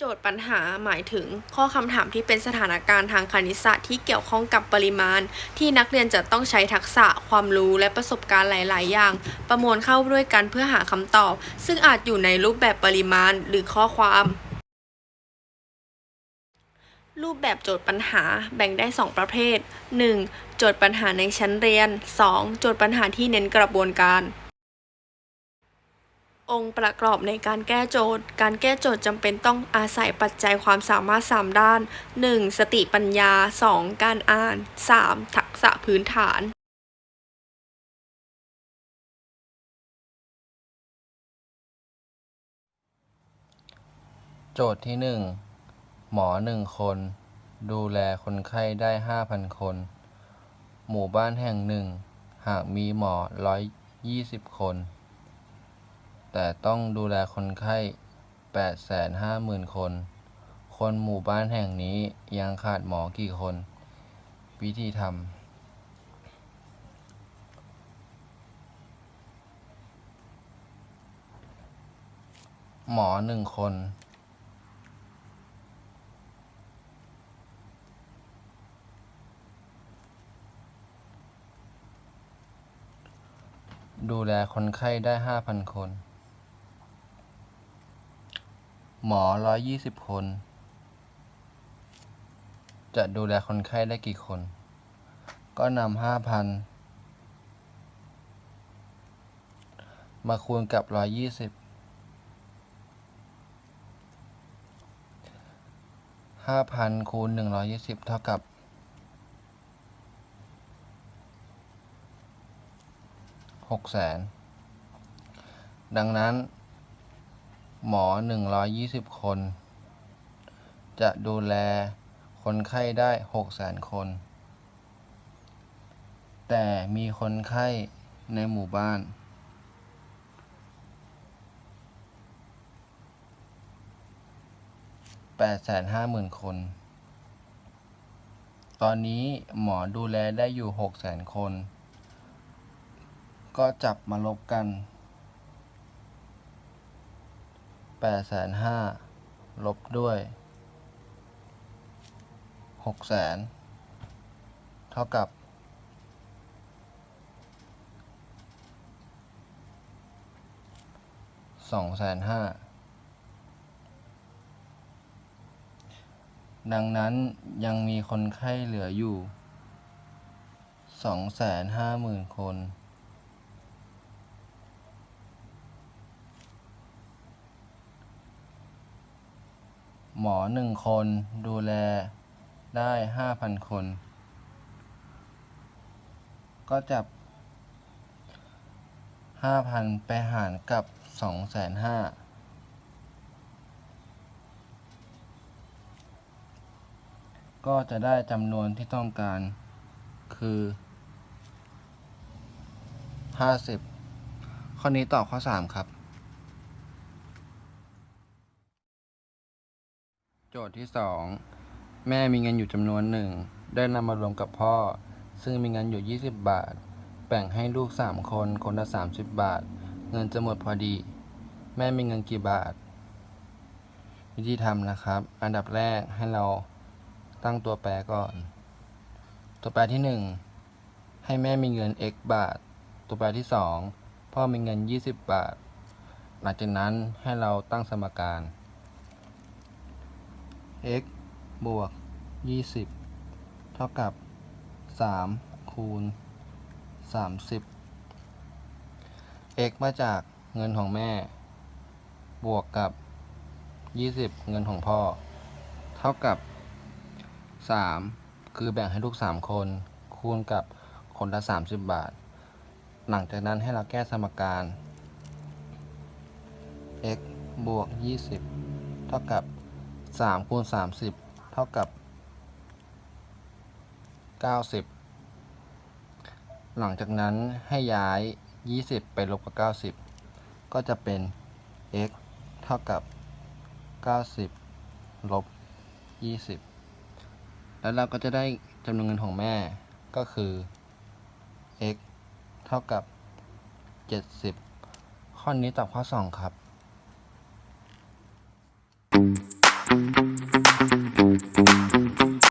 โจทย์ปัญหาหมายถึงข้อคำถามที่เป็นสถานการณ์ทางคณิตศาสตร์ที่เกี่ยวข้องกับปริมาณ ที่นักเรียนจะต้องใช้ทักษะความรู้และประสบการณ์หลาย ๆ อย่าง ประมวลเข้าด้วยกันเพื่อหาคำตอบ ซึ่งอาจอยู่ในรูปแบบปริมาณหรือข้อความรูปแบบโจทย์ปัญหาแบ่งได้ 2 ประเภท 1. โจทย์ปัญหาในชั้นเรียน 2. โจทย์ปัญหาที่เน้นกระบวนการ องค์ประกอบในการแก้โจทย์ การแก้โจทย์จำเป็นต้องอาศัยปัจจัยความสามารถ 3 ด้าน 1. สติปัญญา 2. การอ่าน 3. ทักษะพื้นฐานโจทย์ที่หนึ่งหมอหนึ่งคน ดูแลคนไข้ได้ห้าพันคน หมู่บ้านแห่งหนึ่ง หากมีหมอร้อยยี่สิบคน แต่ต้องดูแลคนไข้แปดแสนห้าหมื่นคน คนหมู่บ้านแห่งนี้ยังขาดหมอกี่คน วิธีทำหมอหนึ่งคน ดูแลคนไข้ได้ห้าพันคน หมอร้อยยี่สิบคน จะดูแลคนไข้ได้กี่คน ก็นำห้าพันมาคูณกับร้อยยี่สิบห้าพันคูณหนึ่งร้อยยี่สิบเท่ากับหกแสนดังนั้น หมอหนึ่งร้อยยี่สิบคน จะดูแลคนไข้ได้หกแสนคน แต่มีคนไข้ในหมู่บ้านแปดแสนห้าหมื่นคน ตอนนี้หมอดูแลได้อยู่หกแสนคน ก็จับมาลบกัน แปดแสนห้าลบด้วยหกแสนเท่ากับสองแสนห้าดังนั้นยังมีคนไข้เหลืออยู่สองแสนห้าหมื่นคน มอหนึ่งคน ดูแลได้ห้าพันคน ก็จับห้าพันไปหารกับสองแสนห้าก็จะได้จำนวนที่ต้องการคือห้าสิบข้อนี้ตอบข้อสามครับ โจทย์ที่สองแม่มีเงินอยู่จำนวนหนึ่ง ได้นำมารวมกับพ่อ ซึ่งมีเงินอยู่ 20 บาท แบ่งให้ลูก 3 คน คนละ 30 บาท เงินจะหมดพอดี แม่มีเงินกี่บาท วิธีทำนะครับ อันดับแรกให้เราตั้งตัวแปรก่อน ตัวแปรที่ 1 ให้แม่มีเงิน x บาท ตัวแปรที่ 2 พ่อมีเงิน 20 บาท หลังจากนั้นให้เราตั้งสมการ x บวก 20 เท่ากับ 3 คูณ 30 x มาจากเงินของแม่ บวกกับ 20 เงินของพ่อ เท่ากับ 3 คือแบ่งให้ลูก 3 คน คูณกับคนละ 30 บาท หลังจากนั้นให้เราแก้สมการ x บวก 20 เท่ากับ 3คูณ30เท่ากับ90หลังจากนั้นให้ย้าย 20 ไปลบกับ 90 ก็จะเป็น x เท่ากับ 90 ลบ 20 แล้วเราก็จะได้จำนวนเงินของแม่ก็คือ x เท่ากับ 70 ข้อนี้ตอบข้อ 2 ครับ